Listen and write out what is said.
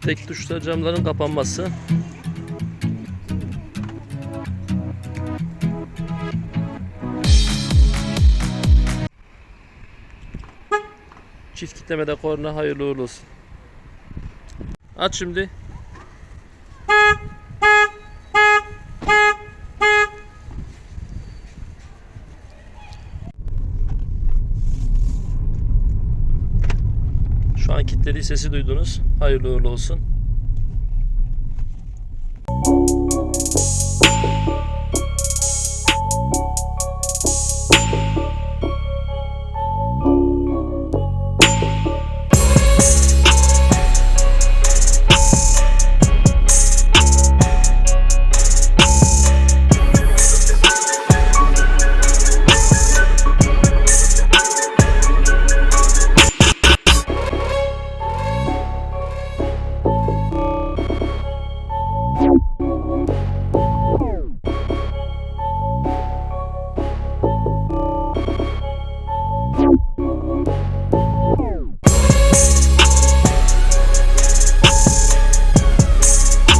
tek tuşla camların kapanması. Çift kitlemede korna hayırlı uğurlu olsun. Aç şimdi. Şu an kilitlediği sesi duydunuz. Hayırlı uğurlu olsun.